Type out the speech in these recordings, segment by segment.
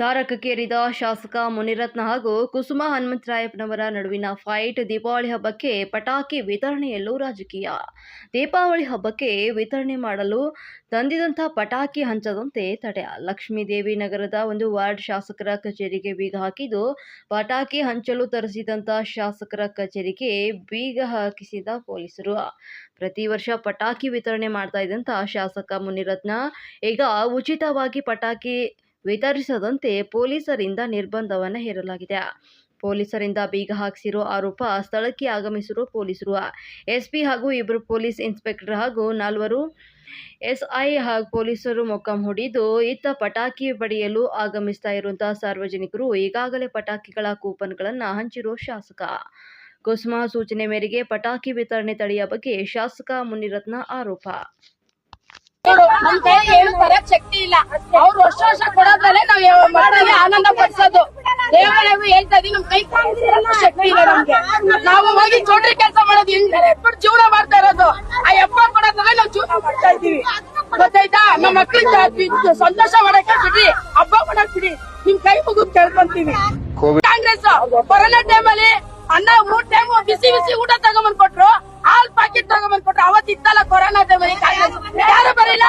ತಾರಕಕ್ಕೇರಿದ ಶಾಸಕ ಮುನಿರತ್ನ ಹಾಗೂ ಕುಸುಮ ಹನುಮಂತರಾಯಪ್ಪನವರ ನಡುವಿನ ಫೈಟ್ ದೀಪಾವಳಿ ಹಬ್ಬಕ್ಕೆ ಪಟಾಕಿ ವಿತರಣೆಯಲ್ಲೂ ರಾಜಕೀಯ. ದೀಪಾವಳಿ ಹಬ್ಬಕ್ಕೆ ವಿತರಣೆ ಮಾಡಲು ತಂದಿದಂಥ ಪಟಾಕಿ ಹಂಚದಂತೆ ತಡೆ. ಲಕ್ಷ್ಮೀದೇವಿ ನಗರದ ಒಂದು ವಾರ್ಡ್ ಶಾಸಕರ ಕಚೇರಿಗೆ ಬೀಗ ಹಾಕಿದ್ದು, ಪಟಾಕಿ ಹಂಚಲು ತರಿಸಿದಂಥ ಶಾಸಕರ ಕಚೇರಿಗೆ ಬೀಗ ಹಾಕಿಸಿದ ಪೊಲೀಸರು. ಪ್ರತಿ ವರ್ಷ ಪಟಾಕಿ ವಿತರಣೆ ಮಾಡ್ತಾ ಇದ್ದಂಥ ಶಾಸಕ ಮುನಿರತ್ನ ಈಗ ಉಚಿತವಾಗಿ ಪಟಾಕಿ ವಿತರಿಸದಂತೆ ಪೊಲೀಸರಿಂದ ನಿರ್ಬಂಧವನ್ನು ಹೇರಲಾಗಿದೆ. ಪೊಲೀಸರಿಂದ ಬೀಗ ಹಾಕಿಸಿರೋ ಆರೋಪ ಸ್ಥಳಕ್ಕೆ ಆಗಮಿಸಿರೋ ಪೊಲೀಸರು, ಎಸ್ಪಿ ಹಾಗೂ ಇಬ್ಬರು ಪೊಲೀಸ್ ಇನ್ಸ್ಪೆಕ್ಟರ್ ಹಾಗೂ ನಾಲ್ವರು ಎಸ್ಐ ಹಾಗೂ ಪೊಲೀಸರು ಮೊಕ್ಕಂ ಹೊಡಿದು ಇತ್ತ ಪಟಾಕಿ ಪಡೆಯಲು ಆಗಮಿಸ್ತಾ ಇರುವಂತಹ ಸಾರ್ವಜನಿಕರು ಈಗಾಗಲೇ ಪಟಾಕಿಗಳ ಕೂಪನ್ಗಳನ್ನು ಹಂಚಿರೋ ಶಾಸಕ. ಕುಸುಮ ಸೂಚನೆ ಮೇರೆಗೆ ಪಟಾಕಿ ವಿತರಣೆ ತಡೆಯ ಬಗ್ಗೆ ಶಾಸಕ ಮುನಿರತ್ನ ಆರೋಪ ನಮ್ ಕೈಗೆ ಏನು ತರಕ್ ಶಕ್ತಿ ಇಲ್ಲ ಅವ್ರು ವರ್ಷ ವರ್ಷ ಕೊಡೋದ್ರಲ್ಲೇ ನಾವ್ ಯಾವ- ಮಕ್ಕಳಿಗೆ ಆನಂದ ಪಡಿಸೋದು ದೇವಾಲಯವು ಹೇಳ್ತಾ ಇದೀವಿ ನಮ್ ಕೈ ಶಕ್ತಿ ಇಲ್ಲ ನಮ್ಗೆ. ನಾವು ಹೋಗಿ ಚೋಟ್ರಿ ಕೆಲಸ ಮಾಡೋದು ಹೆಂಗ್? ಎಪ್ಪಟ್ ಜೀವನ ಮಾಡ್ತಾ ಇರೋದು. ಆ ಎಪ್ಪ ಕೊಡೋದ್ರಲ್ಲೇ ನಾವು ಜೀವನ ಮಾಡ್ತಾ ಇದೀವಿ ಗೊತ್ತಾಯ್ತಾ? ನಮ್ಮ ಮಕ್ಳಿಗೆ ಸಂತೋಷ ಮಾಡಕ್ಕೆ ಬಿಡ್ರಿ. ಹಬ್ಬ ಮಾಡಕ್ ಬಿಡಿ ನಿಮ್ ಕೈ ಮುಗಿದ್ ಕೇಳ್ಕೊಂತೀವಿ. ಕಾಂಗ್ರೆಸ್ ಕೊರೋನಾ ಟೈಮಲ್ಲಿ ಅನ್ನ ಮೂರ್ ಟೈಮ್ ಬಿಸಿ ಬಿಸಿ ಊಟ ತಗೊಂಬಂದ್ ಕೊಟ್ರು. ಹಾಲ್ ಪ್ಯಾಕೆಟ್ ತಗೊಂಬಂದ್ ಕೊಟ್ರು. ಅವತ್ ಇತ್ತಲ್ಲ ಕೊರೋನಾ ಟೈಮಲ್ಲಿ ಕಾಂಗ್ರೆಸ್. ಯಾರು ಬರಲಿಲ್ಲ?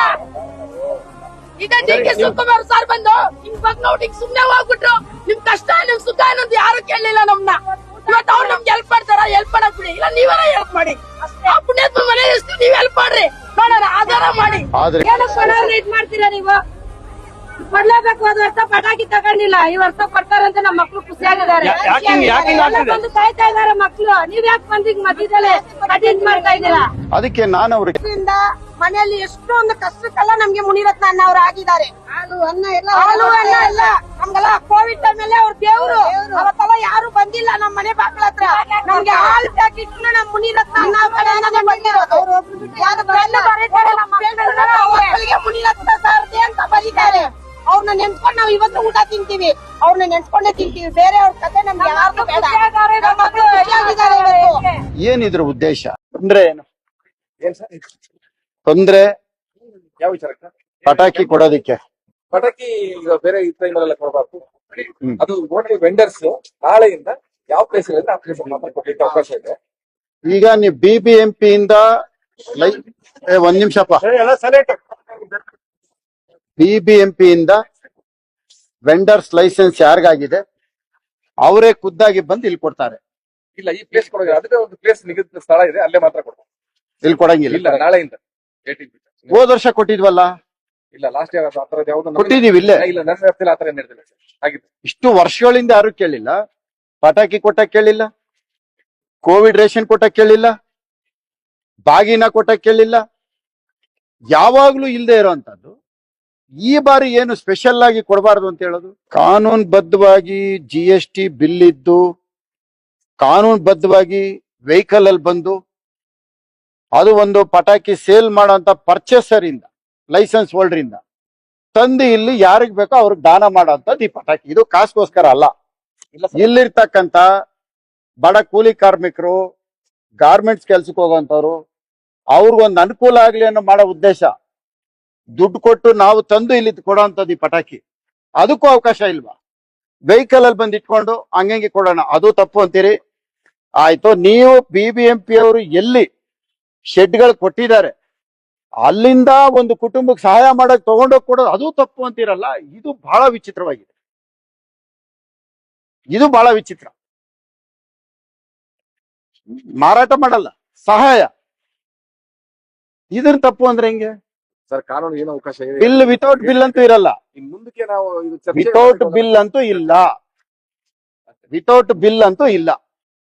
ಈಗ ಡಿ ಕೆ ಶಿವಕುಮಾರ್ ಸರ್ ಬಂದು ನೋಡಿ ಸುಮ್ನೆ ಹೋಗ್ಬಿಟ್ರು. ನಿಮ್ ಕಷ್ಟ ನಿಮ್ ಸುಖ ಅನ್ನೋದು ಯಾರು ಕೇಳಲಿಲ್ಲ ನಮ್ನ. ಇವತ್ತು ಅವ್ರು ನಮ್ಗೆ ಹೆಲ್ಪ್ ಮಾಡ್ತಾರ? ಹೆಲ್ಪ್ ಮಾಡಕ್ ಬಿಡಿ. ಇಲ್ಲ ನೀವೇ ಹೆಲ್ಪ್ ಮಾಡಿ. ಆ ಪುಣ್ಯಾತ್ಮ ಮನೆ ನೀವ್ ಹೆಲ್ಪ್ ಮಾಡ್ರಿ. ನೋಡೋಣ ಆಧಾರ ಮಾಡಿ. ಏನಕ್ಕೆ ಮಾಡ್ತೀರಾ ನೀವು? ಕೊಡ್ಲೇಬೇಕು ಅದು ವರ್ಷ ಪಟಾಕಿ ತಗೊಂಡಿಲ್ಲ. ಈ ವರ್ಷ ಕೊಡ್ತಾರಂತ ನಮ್ಮ ಮಕ್ಳು ಖುಷಿಯಾಗಿದ್ದಾರೆ. ಬಂದು ಕಾಯ್ತಾ ಇದಾರೆ ಮಕ್ಳು. ನೀವ್ ಯಾಕೆ ಬಂದಿಗ್ ಮಧ್ಯದಲ್ಲೇ ಅಟೆಂಡ್ ಮಾಡ್ತಾ ಇದ್ದೀರಾ? ಅದಕ್ಕೆ ನಾನು ಅವ್ರಿಗೆ ಇದರಿಂದ ಮನೆಯಲ್ಲಿ ಎಷ್ಟೊಂದು ಕಷ್ಟಕ್ಕೆಲ್ಲ ನಮ್ಗೆ ಮುನಿರತ್ನ ಅವ್ರು ಆಗಿದ್ದಾರೆ. ಅನ್ನ ಎಲ್ಲ ಹಾಲು ಅನ್ನ ಎಲ್ಲ ನಮ್ಗೆಲ್ಲ ಕೋವಿಡ್ ಟೈಮಲ್ಲಿ ಅವ್ರ ದೇವ್ರು. ಅವತ್ತೆಲ್ಲ ಯಾರು ಬಂದಿಲ್ಲ ನಮ್ಮ ಮನೆ ಬಾಗ್ಲ ಹತ್ರ. ನಮ್ಗೆ ಹಾಲು ಪ್ಯಾಕೆಟ್ ನಮ್ ಮುನಿರತ್ನ ಮುನಿರತ್ನ ಸಾರಥಿ ಅಂತ ಬರೀತಾರೆ. ಅವ್ರನ್ನ ನೆನ್ಸ್ಕೊಂಡ್ ನಾವ್ ಇವತ್ತು ಊಟ ತಿಂತೀವಿ. ಅವ್ರನ್ನ ನೆನ್ಸ್ಕೊಂಡೇ ತಿಂತೀವಿ. ಬೇರೆ ಅವ್ರ ಕತೆ ನಮ್ಗೆ ಯಾರು ಬೇಡ. ಏನಿದ್ರ ಉದ್ದೇಶ? ತೊಂದ್ರೆ ಏನು? ಏನ್ ಸರ್? ತೊಂದ್ರೆ? ಯಾವ ವಿಚಾರಕ್ಕೆ ಪಟಾಕಿ ಕೊಡೋದಿಕ್ಕೆ. ಪಟಾಕಿ ಈಗ ಬೇರೆ ಈ ಟೈಮಲ್ಲೆಲ್ಲ ಕೊಡಬಾರ್ದು. ಅದು ಓನ್ಲಿ ವೆಂಡರ್ಸ್ ನಾಳೆಯಿಂದ ಯಾವ ಪ್ಲೇಸ್ ಇದೆ ಆ ಪ್ಲೇಸ್ ಮಾತ್ರ ಕೊಡ್ಲಿಕ್ಕೆ ಅವಕಾಶ ಇದೆ. ಈಗ ನೀವು ಬಿ ಬಿ ಎಂ ಪಿ ಇಂದ ಲೈ ಏ, ಒಂದ್ ನಿಮಿಷಪ್ಪ ಬಿ ಬಿ ಎಂ ಪಿ ಇಂದ ವೆಂಡರ್ಸ್ ಲೈಸೆನ್ಸ್ ಯಾರಿಗಾಗಿದೆ? ಅವರೇ ಖುದ್ದಾಗಿ ಬಂದು ಇಲ್ಲಿ ಕೊಡ್ತಾರೆ. ಇಲ್ಲ ಈ ಪ್ಲೇಸ್ ಕೊಡೋದಿಲ್ಲ. ಅದಕ್ಕೆ ಒಂದು ಪ್ಲೇಸ್ ನಿಗದಿತ ಸ್ಥಳ ಇದೆ ಅಲ್ಲೇ ಮಾತ್ರ ಕೊಡ್ಬೋದು. ಇಲ್ಲಿ ಕೊಡಂಗಿಲ್ಲ. ಇಲ್ಲ ನಾಳೆಯಿಂದ. 18 ಹೋದ್ ವರ್ಷ ಕೊಟ್ಟಿದ್ವಲ್ಲ? ಇಲ್ಲ ಲಾಸ್ಟ್ ಇಯರ್ ಆ ತರದ್ ಯಾವ್ದು ನಮ್ಗೆ- ಕೊಟ್ಟಿದೀವಿ ಇಲ್ಲ. ಇಲ್ಲ ನನ್ನ ವ್ಯಾಪ್ತಿಯಲ್ಲಿ ಆ ತರ ನಡೆದಿಲ್ಲ ಸರ್. ಆಗಿತ್ತು ಇಷ್ಟು ವರ್ಷಗಳಿಂದ ಯಾರು ಕೇಳಿಲ್ಲ? ಪಟಾಕಿ ಕೊಟ್ಟ ಕೇಳಿಲ್ಲ? ಕೋವಿಡ್ ರೇಷನ್ ಕೊಟ್ಟ ಕೇಳಿಲ್ಲ? ಬಾಗಿನ ಕೊಟ್ಟ ಕೇಳಿಲ್ಲ? ಯಾವಾಗ್ಲೂ ಇಲ್ಲದೆ ಇರೋಂಥದ್ದು ಈ ಬಾರಿ ಏನು ಸ್ಪೆಷಲ್ ಆಗಿ ಕೊಡಬಾರ್ದು ಅಂತ ಹೇಳೋದು? ಕಾನೂನು ಬದ್ಧವಾಗಿ ಜಿ ಎಸ್ ಟಿ ಬಿಲ್ ಇದ್ದು ಕಾನೂನು ಬದ್ಧವಾಗಿ ವೆಹಿಕಲ್ ಅಲ್ಲಿ ಬಂದು ಅದು ಒಂದು ಪಟಾಕಿ ಸೇಲ್ ಮಾಡೋಂತ ಪರ್ಚೇಸರ್ ಇಂದ ಲೈಸೆನ್ಸ್ ಹೋಲ್ಡರ್ ಇಂದ ತಂದು ಇಲ್ಲಿ ಯಾರಿಗ್ ಬೇಕೋ ಅವ್ರಿಗೆ ದಾನ ಮಾಡೋಂಥದ್ದು ಈ ಪಟಾಕಿ ಇದು ಕಾಸ್ಗೋಸ್ಕರ ಅಲ್ಲ. ಇಲ್ಲಿರ್ತಕ್ಕಂತ ಬಡ ಕೂಲಿ ಕಾರ್ಮಿಕರು ಗಾರ್ಮೆಂಟ್ಸ್ ಕೆಲ್ಸಕ್ಕೆ ಹೋಗೋಂಥವ್ರು ಅವ್ರಿಗೊಂದು ಅನುಕೂಲ ಆಗ್ಲಿ ಅನ್ನೋ ಮಾಡೋ ಉದ್ದೇಶ. ದುಡ್ಡು ಕೊಟ್ಟು ನಾವು ತಂದು ಇಲ್ಲಿ ಕೊಡೋಂಥದ್ದು ಈ ಪಟಾಕಿ. ಅದಕ್ಕೂ ಅವಕಾಶ ಇಲ್ವಾ? ವೆಹಿಕಲ್ ಅಲ್ಲಿ ಬಂದು ಇಟ್ಕೊಂಡು ಹಂಗಂಗೆ ಕೊಡೋಣ. ಅದು ತಪ್ಪು ಅಂತೀರಿ? ಆಯ್ತು ನೀವು ಬಿ ಬಿ ಎಂ ಪಿ ಅವರು ಎಲ್ಲಿ ಶೆಡ್ಗಳು ಕೊಟ್ಟಿದ್ದಾರೆ? ಅಲ್ಲಿಂದ ಒಂದು ಕುಟುಂಬಕ್ಕೆ ಸಹಾಯ ಮಾಡಕ್ ತಗೊಂಡೋಗಿ ಕೊಡೋದು ಅದು ತಪ್ಪು ಅಂತಿರಲ್ಲ ಇದು ಬಹಳ ವಿಚಿತ್ರವಾಗಿದೆ. ಇದು ಬಹಳ ವಿಚಿತ್ರ. ಮಾರಾಟ ಮಾಡಲ್ಲ ಸಹಾಯ. ಇದ್ರ ತಪ್ಪು ಅಂದ್ರೆ ಹೆಂಗೆ? ಸರ್ ಕಾನೂನು ಏನು ಅವಕಾಶ ಇದೆ? ಬಿಲ್ ವಿತೌಟ್ ಬಿಲ್ ಅಂತೂ ಇರಲ್ಲ. ಮುಂದಕ್ಕೆ ನಾವು ವಿತೌಟ್ ಬಿಲ್ ಅಂತೂ ಇಲ್ಲ. ವಿತೌಟ್ ಬಿಲ್ ಅಂತೂ ಇಲ್ಲ.